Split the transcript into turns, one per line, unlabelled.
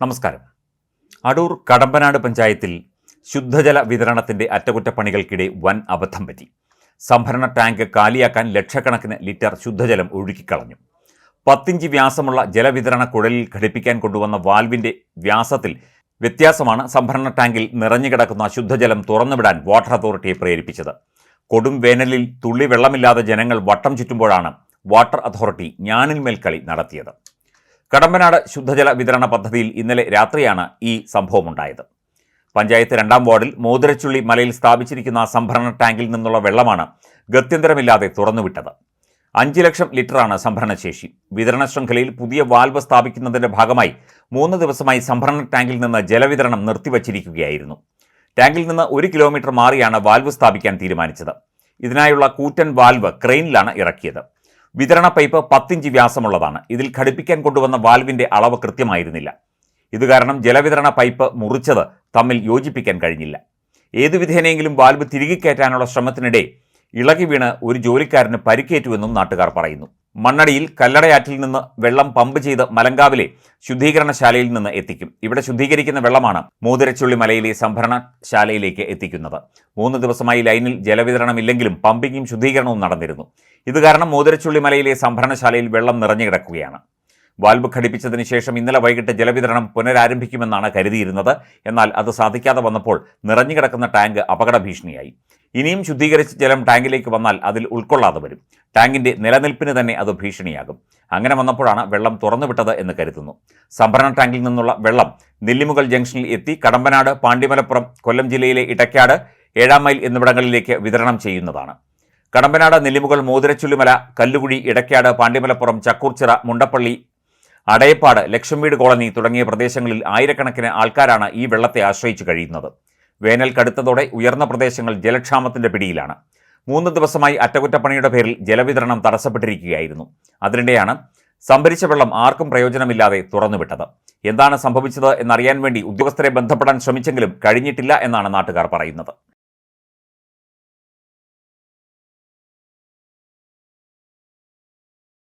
നമസ്കാരം. അടൂർ കടമ്പനാട് പഞ്ചായത്തിൽ ശുദ്ധജല വിതരണത്തിന്റെ അറ്റകുറ്റപ്പണികൾക്കിടെ വൻ അബദ്ധം പറ്റി. സംഭരണ ടാങ്ക് കാലിയാക്കാൻ ലക്ഷക്കണക്കിന് ലിറ്റർ ശുദ്ധജലം ഒഴുക്കിക്കളഞ്ഞു. പത്തിഞ്ച് വ്യാസമുള്ള ജലവിതരണ കുഴലിൽ ഘടിപ്പിക്കാൻ കൊണ്ടുവന്ന വാൽവിന്റെ വ്യാസത്തിൽ വ്യത്യാസമാണ് സംഭരണ ടാങ്കിൽ നിറഞ്ഞുകിടക്കുന്ന ശുദ്ധജലം തുറന്നുവിടാൻ വാട്ടർ അതോറിറ്റിയെ പ്രേരിപ്പിച്ചത്. കൊടും വേനലിൽ തുള്ളി വെള്ളമില്ലാതെ ജനങ്ങൾ വട്ടം ചുറ്റുമ്പോഴാണ് വാട്ടർ അതോറിറ്റി ഞാനിന്മേൽ കളി നടത്തിയത്. കടമ്പനാട് ശുദ്ധജല വിതരണ പദ്ധതിയിൽ ഇന്നലെ രാത്രിയാണ് ഈ സംഭവമുണ്ടായത്. പഞ്ചായത്ത് രണ്ടാം വാർഡിൽ മോതിരച്ചുള്ളി മലയിൽ സ്ഥാപിച്ചിരിക്കുന്ന സംഭരണ ടാങ്കിൽ നിന്നുള്ള വെള്ളമാണ് ഗത്യന്തരമില്ലാതെ തുറന്നുവിട്ടത്. അഞ്ച് ലക്ഷം ലിറ്ററാണ് സംഭരണശേഷി. വിതരണ ശൃംഖലയിൽ പുതിയ വാൽവ് സ്ഥാപിക്കുന്നതിന്റെ ഭാഗമായി മൂന്ന് ദിവസമായി സംഭരണ ടാങ്കിൽ നിന്ന് ജലവിതരണം നിർത്തിവച്ചിരിക്കുകയായിരുന്നു. ടാങ്കിൽ നിന്ന് ഒരു കിലോമീറ്റർ മാറിയാണ് വാൽവ് സ്ഥാപിക്കാൻ തീരുമാനിച്ചത്. ഇതിനായുള്ള കൂറ്റൻ വാൽവ് ക്രെയിനിലാണ് ഇറക്കിയത്. വിതരണ പൈപ്പ് പത്തിഞ്ച് വ്യാസമുള്ളതാണ്. ഇതിൽ ഘടിപ്പിക്കാൻ കൊണ്ടുവന്ന വാൽവിന്റെ അളവ് കൃത്യമായിരുന്നില്ല. ഇത് കാരണം ജലവിതരണ പൈപ്പ് മുറിച്ചത് തമ്മിൽ യോജിപ്പിക്കാൻ കഴിഞ്ഞില്ല. ഏതു വിധേനയെങ്കിലും വാൽവ് തിരികെ കയറ്റാനുള്ള ശ്രമത്തിനിടെ ഇളകി വീണ് ഒരു ജോലിക്കാരന് പരിക്കേറ്റുവെന്നും നാട്ടുകാർ പറയുന്നു. മണ്ണടിയിൽ കല്ലടയാറ്റിൽ നിന്ന് വെള്ളം പമ്പ് ചെയ്ത് മലങ്കാവിലെ ശുദ്ധീകരണശാലയിൽ നിന്ന് എത്തിക്കും. ഇവിടെ ശുദ്ധീകരിക്കുന്ന വെള്ളമാണ് മൂതിരച്ചുള്ളി മലയിലെ സംഭരണശാലയിലേക്ക് എത്തിക്കുന്നത്. മൂന്ന് ദിവസമായി ലൈനിൽ ജലവിതരണമില്ലെങ്കിലും പമ്പിങ്ങും ശുദ്ധീകരണവും നടന്നിരുന്നു. ഇത് കാരണം മൂതിരച്ചുള്ളി മലയിലെ സംഭരണശാലയിൽ വെള്ളം നിറഞ്ഞു കിടക്കുകയാണ്. വാൽവ് ഘടിപ്പിച്ചതിന് ശേഷം ഇന്നലെ വൈകിട്ട് ജലവിതരണം പുനരാരംഭിക്കുമെന്നാണ് കരുതിയിരുന്നത്. എന്നാൽ അത് സാധിക്കാതെ വന്നപ്പോൾ നിറഞ്ഞുകിടക്കുന്ന ടാങ്ക് അപകട ഭീഷണിയായി ഇനിയും ശുദ്ധീകരിച്ച ജലം ടാങ്കിലേക്ക് വന്നാൽ അതിൽ ഉൾക്കൊള്ളാതെ വരും. ടാങ്കിന്റെ നിലനിൽപ്പിന് തന്നെ അത് ഭീഷണിയാകും. അങ്ങനെ വന്നപ്പോഴാണ് വെള്ളം തുറന്നുവിട്ടത് എന്ന് കരുതുന്നു. സംഭരണ ടാങ്കിൽ നിന്നുള്ള വെള്ളം നെല്ലിമുകൾ ജംഗ്ഷനിൽ എത്തി കടമ്പനാട് പാണ്ടിമലപ്പുറം കൊല്ലം ജില്ലയിലെ ഇടയ്ക്കാട് ഏഴാം മൈൽ എന്നിവിടങ്ങളിലേക്ക് വിതരണം ചെയ്യുന്നതാണ്. കടമ്പനാട് നെല്ലിമുകൾ മോതിരച്ചുല്ലുമല കല്ലുകുഴി ഇടയ്ക്കാട് പാണ്ടിമലപ്പുറം ചക്കൂർച്ചിറ മുണ്ടപ്പള്ളി അടയപ്പാട് ലക്ഷം വീട് കോളനി തുടങ്ങിയ പ്രദേശങ്ങളിൽ ആയിരക്കണക്കിന് ആൾക്കാരാണ് ഈ വെള്ളത്തെ ആശ്രയിച്ചു കഴിയുന്നത്. വേനൽ കടുത്തതോടെ ഉയർന്ന പ്രദേശങ്ങൾ ജലക്ഷാമത്തിന്റെ പിടിയിലാണ്. മൂന്ന് ദിവസമായി അറ്റകുറ്റപ്പണിയുടെ പേരിൽ ജലവിതരണം തടസ്സപ്പെട്ടിരിക്കുകയായിരുന്നു. അതിനിടെയാണ് സംഭരിച്ച വെള്ളം ആർക്കും പ്രയോജനമില്ലാതെ തുറന്നുവിട്ടത്. എന്താണ് സംഭവിച്ചത് എന്നറിയാൻ വേണ്ടി ഉദ്യോഗസ്ഥരെ ബന്ധപ്പെടാൻ ശ്രമിച്ചെങ്കിലും കഴിഞ്ഞിട്ടില്ല എന്നാണ് നാട്ടുകാർ പറയുന്നത്.